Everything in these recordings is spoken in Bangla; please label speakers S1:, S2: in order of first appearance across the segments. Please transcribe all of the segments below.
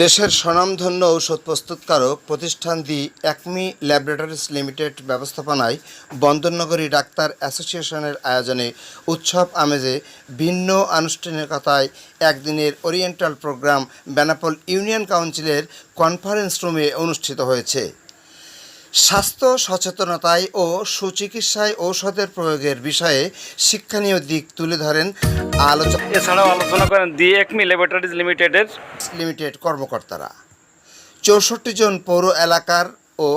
S1: দেশের স্বনামধন্য ঔষধ প্রস্তুতকারক প্রতিষ্ঠান দি একমি ল্যাবরেটরিজ লিমিটেড ব্যবস্থাপনায় বন্দরনগরী ডাক্তার অ্যাসোসিয়েশনের আয়োজনে উৎসব আমেজে ভিন্ন আনুষ্ঠানিকতায় একদিনের oriental program Benapole union council conference রুমে অনুষ্ঠিত হয়েছে। স্বাস্থ্য সচেতনতায় ও সুচিকিৎসায় ঔষধের প্রয়োগের বিষয়ে শিক্ষণীয় দিক তুলে ধরেন আলোচনা
S2: এছাড়াও আলোচনা করেন দি একমি ল্যাবরেটরিজ লিমিটেডের
S1: লিমিটেড কর্মকর্তারা। চৌষট্টি জন পৌর এলাকার ও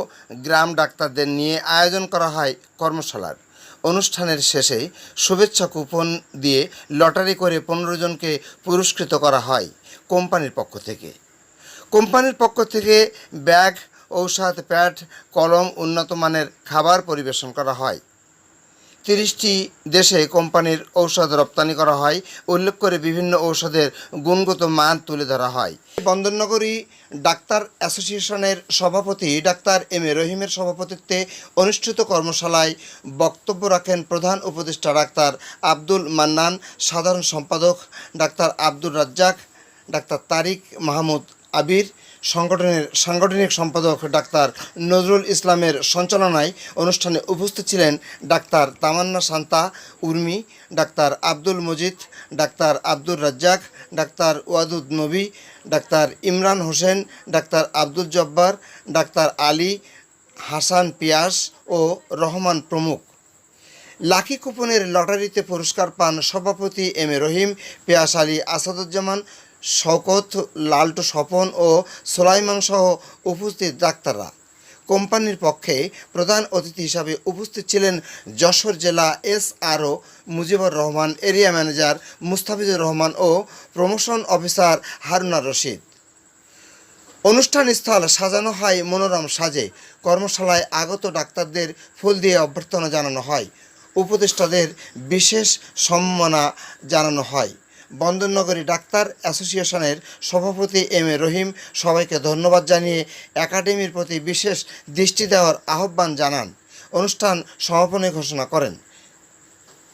S1: গ্রাম ডাক্তারদের নিয়ে আয়োজন করা হয় কর্মশালার। অনুষ্ঠানের শেষে শুভেচ্ছা কুপন দিয়ে লটারি করে পনেরো জনকে পুরস্কৃত করা হয় কোম্পানির পক্ষ থেকে। কোম্পানির পক্ষ থেকে ব্যাগ ঔষধ প্যাড কলম উন্নত মানের খাবার পরিবেশন করা হয়। তিরিশটি দেশে কোম্পানির ঔষধ রপ্তানি করা হয়। উল্লেখ করে বিভিন্ন ঔষধের গুণগত মান তুলে ধরা হয়। বন্দরনগরী ডাক্তার অ্যাসোসিয়েশনের সভাপতি ডাক্তার এম এ রহিমের সভাপতিত্বে অনুষ্ঠিত কর্মশালায় বক্তব্য রাখেন প্রধান উপদেষ্টা ডাক্তার আব্দুল মান্নান, সাধারণ সম্পাদক ডাক্তার আব্দুর রাজ্জাক, ডাক্তার তারিক মাহমুদ আবির সংগঠনের সাংগঠনিক সম্পাদক ডাক্তার নজরুল ইসলামের সঞ্চালনায় অনুষ্ঠানে উপস্থিত ছিলেন doctor Tamanna Shanta, Urmi, doctor Abdul Majid, doctor Abdur Razzak, doctor Wadud Nabi, doctor Imran Hossain, doctor Abdul Jabbar, doctor Ali Hasan Piyas ও রহমান প্রমুখ। লাকি কুপনের লটারিতে পুরস্কার পান সভাপতি এম এ রহিম, পেয়াস আলী আসাদুজ্জামান শওকত, লালটু স্বপন ও সোলাইমান সহ উপস্থিত ডাক্তাররা। কোম্পানির পক্ষে প্রধান অতিথি হিসাবে উপস্থিত ছিলেন যশোর জেলা এস আরও মুজিবুর রহমান, এরিয়া ম্যানেজার মুস্তাফিজুর রহমান ও প্রমোশন অফিসার হারুনা রশিদ। অনুষ্ঠানস্থল সাজানো হয় মনোরম সাজে। কর্মশালায় আগত ডাক্তারদের ফুল দিয়ে অভ্যর্থনা জানানো হয়। উপদেষ্টাদের বিশেষ সম্মাননা জানানো হয়। বন্দরনগরী ডাক্তার অ্যাসোসিয়েশনের সভাপতি এম এ রহিম সবাইকে ধন্যবাদ জানিয়ে একাডেমির প্রতি বিশেষ দৃষ্টি দেওয়ার আহ্বান জানান। অনুষ্ঠান সমাপনী ঘোষণা করেন।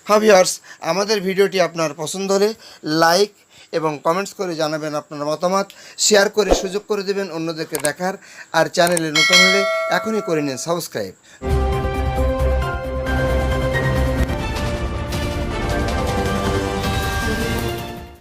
S1: হাভিয়ার্স আমাদের ভিডিওটি আপনার পছন্দ হলে লাইক এবং কমেন্টস করে জানাবেন আপনার মতামত, শেয়ার করে সুযোগ করে দেবেন অন্যদেরকে দেখার, আর চ্যানেলে নতুন হলে এখনই করে নিন সাবস্ক্রাইব।